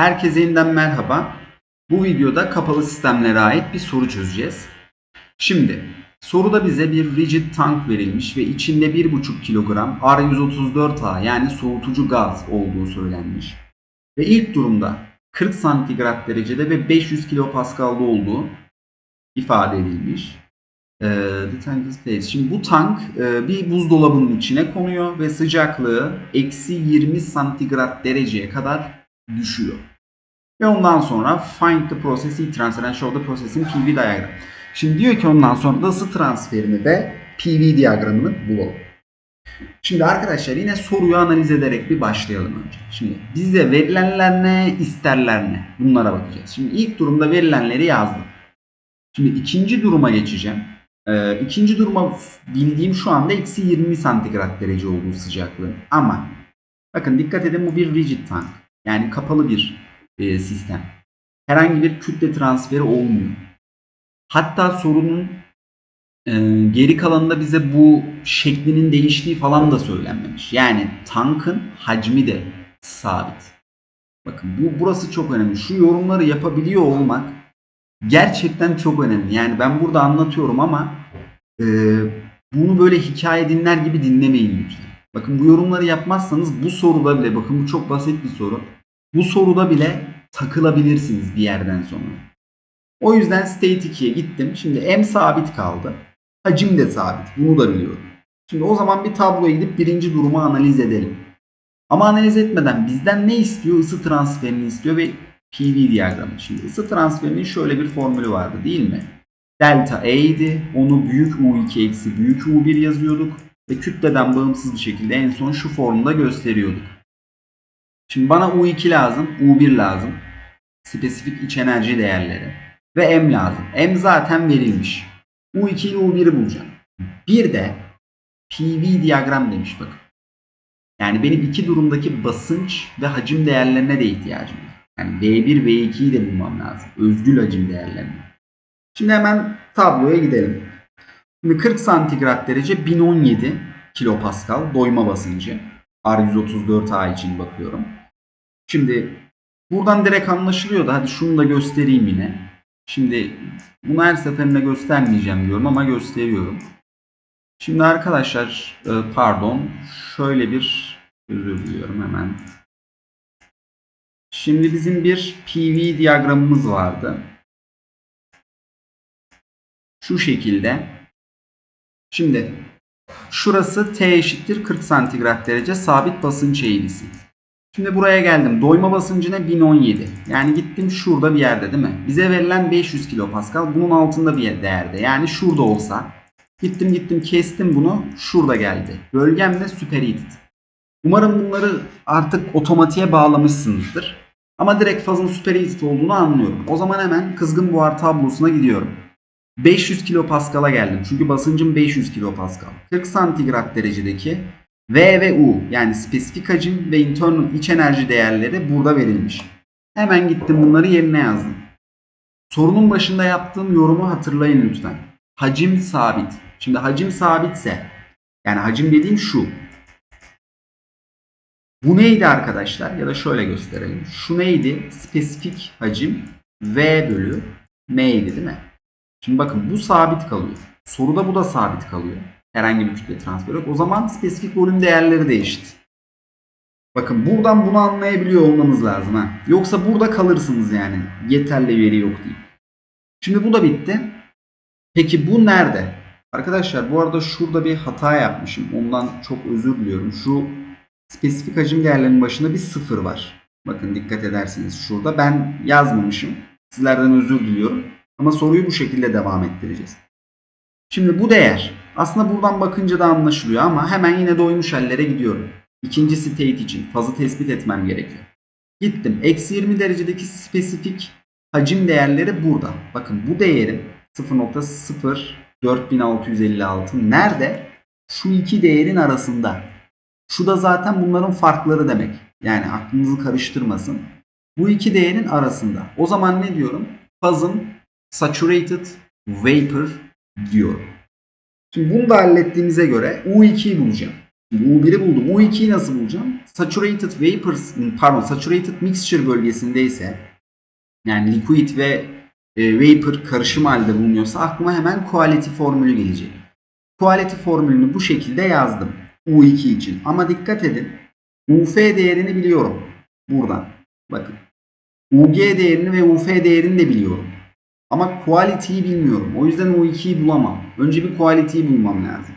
Herkese yeniden merhaba. Bu videoda kapalı sistemlere ait bir soru çözeceğiz. Şimdi soruda bize bir rigid tank verilmiş ve içinde 1,5 kilogram R134A yani soğutucu gaz olduğu söylenmiş. Ve ilk durumda 40 santigrat derecede ve 500 kilopaskalda olduğu ifade edilmiş. Ee, the tank is placed. Şimdi bu tank e, bir buzdolabının içine konuyor ve sıcaklığı eksi 20 santigrat dereceye kadar düşüyor. Ve ondan sonra find the process heat transfer and show the process'in PV diagram. Şimdi diyor ki ondan sonra da ısı transferini ve PV diyagramını bulalım. Şimdi arkadaşlar yine soruyu analiz ederek bir başlayalım önce. Şimdi bize verilenler ne, isterler ne? Bunlara bakacağız. Şimdi ilk durumda verilenleri yazdım. Şimdi ikinci duruma geçeceğim. Ee, ikinci duruma bildiğim şu anda eksi 20 santigrat derece olduğu sıcaklığın. Ama bakın dikkat edin bu bir rigid tank. Yani kapalı bir e, sistem. Herhangi bir kütle transferi olmuyor. Hatta sorunun e, geri kalanında bize bu şeklinin değiştiği falan da söylenmemiş. Yani tankın hacmi de sabit. Bakın bu burası çok önemli. Şu yorumları yapabiliyor olmak gerçekten çok önemli. Yani ben burada anlatıyorum ama e, bunu böyle hikaye dinler gibi dinlemeyin lütfen. Bakın bu yorumları yapmazsanız bu soruda bile bakın bu çok basit bir soru. Bu soruda bile takılabilirsiniz bir yerden sonra. O yüzden state 2'ye gittim. Şimdi m sabit kaldı. Hacim de sabit. Bunu da biliyorum. Şimdi o zaman bir tabloya gidip birinci durumu analiz edelim. Ama analiz etmeden bizden ne istiyor? Isı transferini istiyor ve PV diyagramı. Şimdi ısı transferinin şöyle bir formülü vardı değil mi? Delta E idi. Onu büyük U2 eksi büyük U1 yazıyorduk. Ve kütleden bağımsız bir şekilde en son şu formda gösteriyorduk. Şimdi bana U2 lazım, U1 lazım. Spesifik iç enerji değerleri. Ve M lazım. M zaten verilmiş. U2 ile U1'i bulacağım. Bir de PV diyagram demiş bakın. Yani benim iki durumdaki basınç ve hacim değerlerine de ihtiyacım var. Yani V1 V2'yi de bulmam lazım. Özgül hacim değerlerini. Şimdi hemen tabloya gidelim. Şimdi 40 santigrat derece 1017 kilopascal doyma basıncı. R134A için bakıyorum. Şimdi buradan direkt anlaşılıyor da hadi şunu da göstereyim yine. Şimdi bunu her seferinde göstermeyeceğim diyorum ama gösteriyorum. Şimdi arkadaşlar e, pardon şöyle bir özür diliyorum hemen. Şimdi bizim bir PV diyagramımız vardı. Şu şekilde. Şimdi şurası T eşittir 40 santigrat derece sabit basınç eğrisi. Şimdi buraya geldim. Doyma basıncı ne? 1017. Yani gittim şurada bir yerde değil mi? Bize verilen 500 kilopascal bunun altında bir değerde. Yani şurada olsa. Gittim gittim kestim bunu. Şurada geldi. Bölgem de superheated. Umarım bunları artık otomatiğe bağlamışsınızdır. Ama direkt fazın superheated olduğunu anlıyorum. O zaman hemen kızgın buhar tablosuna gidiyorum. 500 kilopascal'a geldim. Çünkü basıncım 500 kilopascal. 40 santigrat derecedeki V ve U yani spesifik hacim ve internal iç enerji değerleri burada verilmiş. Hemen gittim bunları yerine yazdım. Sorunun başında yaptığım yorumu hatırlayın lütfen. Hacim sabit. Şimdi hacim sabitse yani hacim dediğim şu. Bu neydi arkadaşlar? Ya da şöyle gösterelim. Şu neydi? Spesifik hacim V bölü M'ydi değil mi? Şimdi bakın bu sabit kalıyor. Soruda bu da sabit kalıyor. Herhangi bir kütle transferi yok. O zaman spesifik volüm değerleri de eşit. Bakın buradan bunu anlayabiliyor olmanız lazım. Ha. Yoksa burada kalırsınız yani. Yeterli veri yok diye. Şimdi bu da bitti. Peki bu nerede? Arkadaşlar bu arada şurada bir hata yapmışım. Ondan çok özür diliyorum. Şu spesifik hacim değerlerinin başında bir sıfır var. Bakın dikkat ederseniz şurada. Ben yazmamışım. Sizlerden özür diliyorum. Ama soruyu bu şekilde devam ettireceğiz. Şimdi bu değer aslında buradan bakınca da anlaşılıyor ama hemen yine doymuş hallere gidiyorum. İkinci state için fazı tespit etmem gerekiyor. Gittim. Eksi 20 derecedeki spesifik hacim değerleri burada. Bakın bu değerin 0.04656 nerede? Şu iki değerin arasında. Şu da zaten bunların farkları demek. Yani aklınızı karıştırmasın. Bu iki değerin arasında. O zaman ne diyorum? Fazın saturated vapor diyorum. Şimdi bunu da hallettiğimize göre U2'yi bulacağım. U1'i buldum. U2'yi nasıl bulacağım? Saturated vapors, pardon, saturated mixture bölgesindeyse yani liquid ve e, vapor karışım halde bulunuyorsa aklıma hemen quality formülü gelecek. Quality formülünü bu şekilde yazdım. U2 için. Ama dikkat edin. UF değerini biliyorum. Buradan. Bakın. UG değerini ve UF değerini de biliyorum. Ama quality'yi bilmiyorum. O yüzden U2'yi bulamam. Önce bir quality'yi bulmam lazım.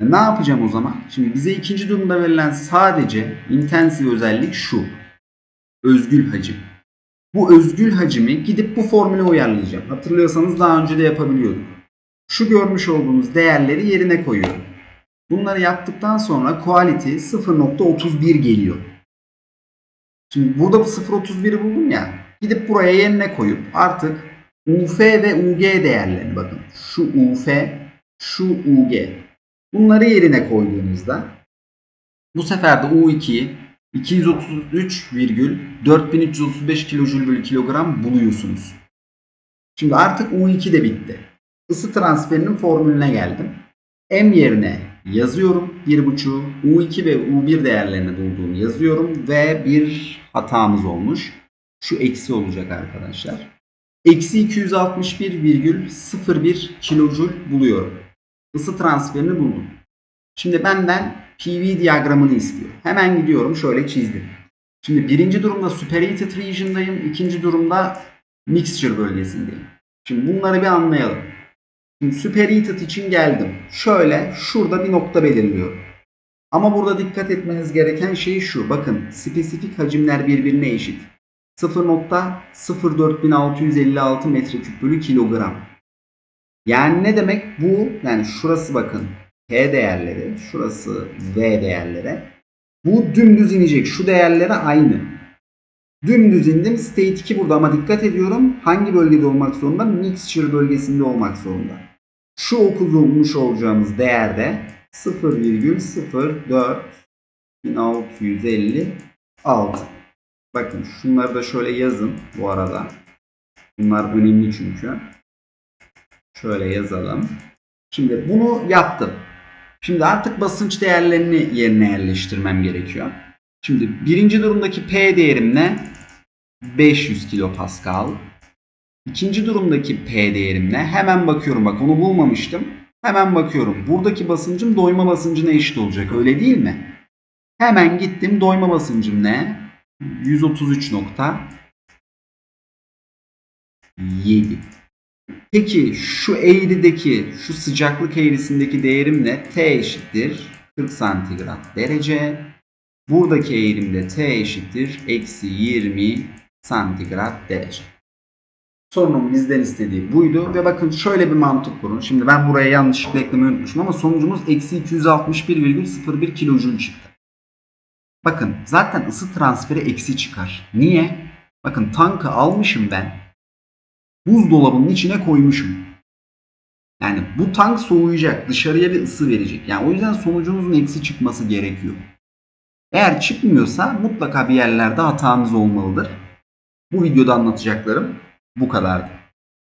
E, Ne yapacağım o zaman? Şimdi bize ikinci durumda verilen sadece intensive özellik şu. Özgül hacim. Bu özgül hacimi gidip bu formüle uyarlayacağım. Hatırlıyorsanız daha önce de yapabiliyorduk. Şu görmüş olduğunuz değerleri yerine koyuyorum. Bunları yaptıktan sonra quality 0.31 geliyor. Şimdi burada bu 0.31'i buldum ya. Gidip buraya yerine koyup artık UF ve UG değerlerini bakın. Şu UF, şu UG. Bunları yerine koyduğunuzda bu sefer de U2'yi 233,4335 kilojül bölü kilogram buluyorsunuz. Şimdi artık U2 de bitti. Isı transferinin formülüne geldim. M yerine yazıyorum 1.5. U2 ve U1 değerlerini bulduğumu yazıyorum ve bir hatamız olmuş. Şu eksi olacak arkadaşlar. Eksi 261,01 kilojül buluyorum. Isı transferini buldum. Şimdi benden PV diyagramını istiyor. Hemen gidiyorum şöyle çizdim. Şimdi birinci durumda superheated region'dayım. ikinci durumda mixture bölgesindeyim. Şimdi bunları bir anlayalım. Şimdi superheated için geldim. Şöyle şurada bir nokta belirliyorum. Ama burada dikkat etmeniz gereken şey şu. Bakın spesifik hacimler birbirine eşit. 0.04656 metreküp bölü kilogram. Yani ne demek bu? Yani şurası bakın P değerleri, şurası V değerleri. Bu dümdüz inecek. Şu değerlere aynı. Dümdüz indim. State 2 burada ama dikkat ediyorum. Hangi bölgede olmak zorunda? Mixture bölgesinde olmak zorunda. Şu okumuş olacağımız değerde 0,04656. Bakın şunları da şöyle yazın bu arada. Bunlar önemli çünkü. Şöyle yazalım. Şimdi bunu yaptım. Şimdi artık basınç değerlerini yerine yerleştirmem gerekiyor. Şimdi birinci durumdaki P değerim ne? 500 kilopascal. İkinci durumdaki P değerim ne? Hemen bakıyorum bak onu bulmamıştım. Hemen bakıyorum. Buradaki basıncım doyma basıncına eşit olacak öyle değil mi? Hemen gittim doyma basıncım ne? 133.7 Peki şu eğrideki, şu sıcaklık eğrisindeki değerim ne? T eşittir 40 santigrat derece. Buradaki eğrimde T eşittir eksi 20 santigrat derece. Sorunun bizden istediği buydu ve bakın şöyle bir mantık kurun. Şimdi ben buraya yanlışlıkla eklemeyi unutmuşum ama sonucumuz eksi 261,01 kilojül çıktı. Bakın zaten ısı transferi eksi çıkar. Niye? Bakın tankı almışım ben buzdolabının içine koymuşum. Yani bu tank soğuyacak, dışarıya bir ısı verecek. Yani o yüzden sonucunuzun eksi çıkması gerekiyor. Eğer çıkmıyorsa mutlaka bir yerlerde hatanız olmalıdır. Bu videoda anlatacaklarım bu kadardı.